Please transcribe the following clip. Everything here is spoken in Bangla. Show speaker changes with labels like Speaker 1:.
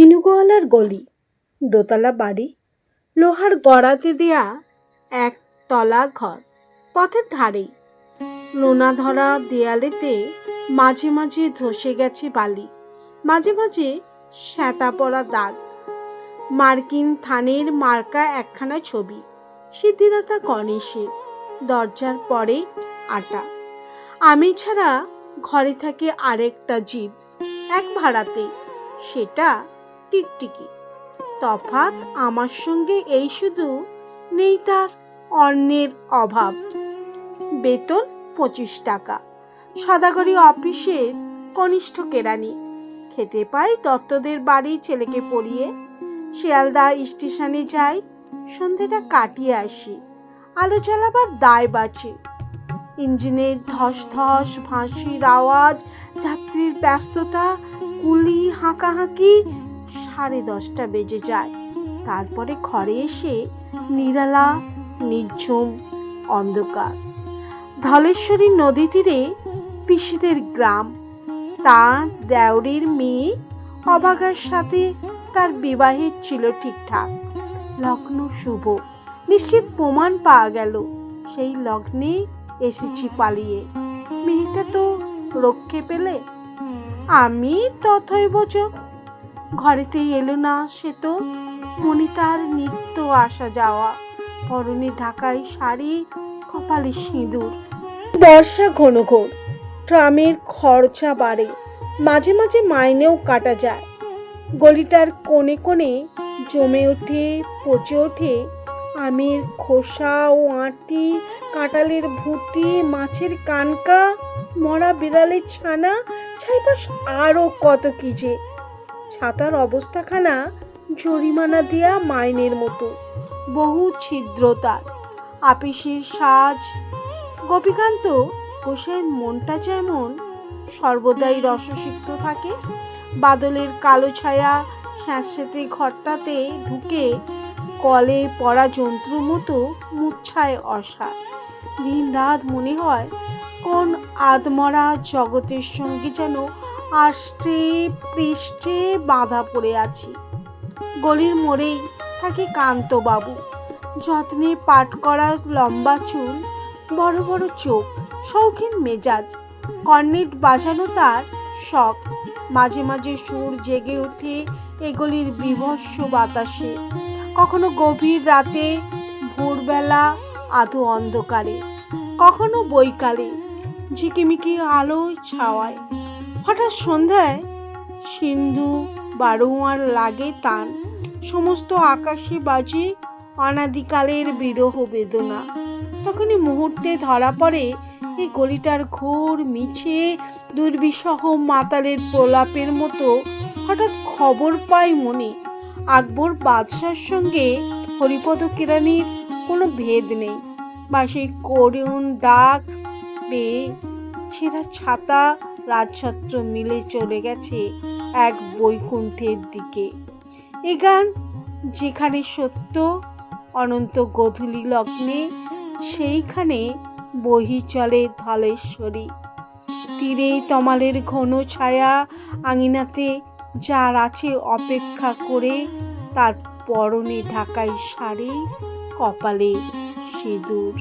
Speaker 1: কিনুগোয়ালার গলি, দোতলা বাড়ি, লোহার গড়াতে দেয়া এক তলা ঘর, পথের ধারেই। নোনা ধরা দেয়ালেতে মাঝে মাঝে ধসে গেছে বালি, মাঝে মাঝে শ্যাতা পড়া দাগ। মার্কিন থানের মার্কা একখানা ছবি, সিদ্ধিদাতা গণেশের, দরজার পরে আটা। আমি ছাড়া ঘরে থাকে আরেকটা জীব, এক ভাড়াতে, সেটা টিকটিকি। তফাৎ আমার সঙ্গে এই শুধু নেই তার অন্যের অভাব। বেতন পঁচিশ টাকা। সদাগরি অফিসের কনিষ্ঠ কেরানি খেতে পাই দত্তদের বাড়ি ছেলেকে পড়িয়ে। শিয়ালদা স্টেশনে যাই, সন্ধেটা কাটিয়ে আসি। আলো চালাবার দায় বাঁচে। ইঞ্জিনের ধস ধস ফাঁসির আওয়াজ, যাত্রীর ব্যস্ততা, কুলি হাঁকাহাঁকি সাড়ে দশটা বেজে যায়। তারপরে ঘরে এসে নিরালা, নিঝুম, অন্ধকার। ধলেশ্বরী নদী তীরে পিসিদের গ্রাম। তার দেওরির মেয়ে অবাগার সাথে তার বিবাহের ছিল ঠিকঠাক। লগ্ন শুভ। নিশ্চিত প্রমাণ পাওয়া গেল। সেই লগ্নে এসেছি পালিয়ে। মেয়েটা তো রক্ষে পেলে? আমি তথৈব চ। ঘরেতেই এলো না সে তো। মনিতার নিত্য আসা যাওয়া। পরনে ঢাকায় শাড়ি, কপালে সিঁদুর। বর্ষা ঘন ঘোর। ট্রামের খরচা বাড়ে। মাঝে মাঝে মাইনেও কাটা যায়। গলিটার কোণে কোণে জমে ওঠে, পচে ওঠে আমের খোসা ও আঁটি, কাঁঠালের ভুতি, মাছের কানকা, মরা বিড়ালের ছানা ছাইপাশ আরও কত কী যে। ছাতার অবস্থাখানা জরিমানা দেয়া মাইনের মতো। বহু ছিদ্রতার আপিসের সাজ। গোপীকান্ত গোসাইয়ের মনটা যেমন সর্বদাই রসসিক্ত থাকে, বাদলের কালো ছায়া স্যাঁতস্যাঁতে ঘরটাতে ঢুকে কলে পড়া যন্ত্র মতো মুচ্ছায় অসার দিন রাত মনে হয়, কোন আদমরা জগতের সঙ্গে যেন আষ্টে পৃষ্ঠে বাঁধা পড়ে আছি। গলির মোড়েই থাকে কান্তবাবু। যত্নে পাট করা লম্বা চুল, বড় বড় চোখ, শৌখিন মেজাজ কর্নেট বাজানো তার শখ। মাঝে মাঝে সুর জেগে ওঠে এগুলির বিভৎস বাতাসে। কখনো গভীর রাতে, ভোরবেলা, আধো অন্ধকারে। কখনো বৈকালে, ঝিকিমিকি আলোয় ছাওয়ায়। হঠাৎ সন্ধ্যায় সিন্ধু বারোয়ার লাগে তান, সমস্ত আকাশে বাজে অনাদিকালের বিরহ বেদনা। তখনই মুহূর্তে ধরা পড়ে এই গলিটার ঘোর মিছে দুর্বিষহ মাতালের প্রলাপের মতো হঠাৎ খবর পাই মনে। আকবর বাদশার সঙ্গে হরিপদ কেরানির কোনো ভেদ নেই। বা সেই করুণ ডাক পেয়ে ছেঁড়া ছাতা রাজছত্র মিলে চলে গেছে এক বৈকুণ্ঠের দিকে। এ গান যেখানে সত্য, অনন্ত গধূলি লগ্নে, সেইখানে বহি চলে ধলেশ্বরী। তীরে তমালের ঘন ছায়া আঙিনাতে যার আছে অপেক্ষা করে, তার পরনে ঢাকাই শাড়ি, কপালে সিঁদুর।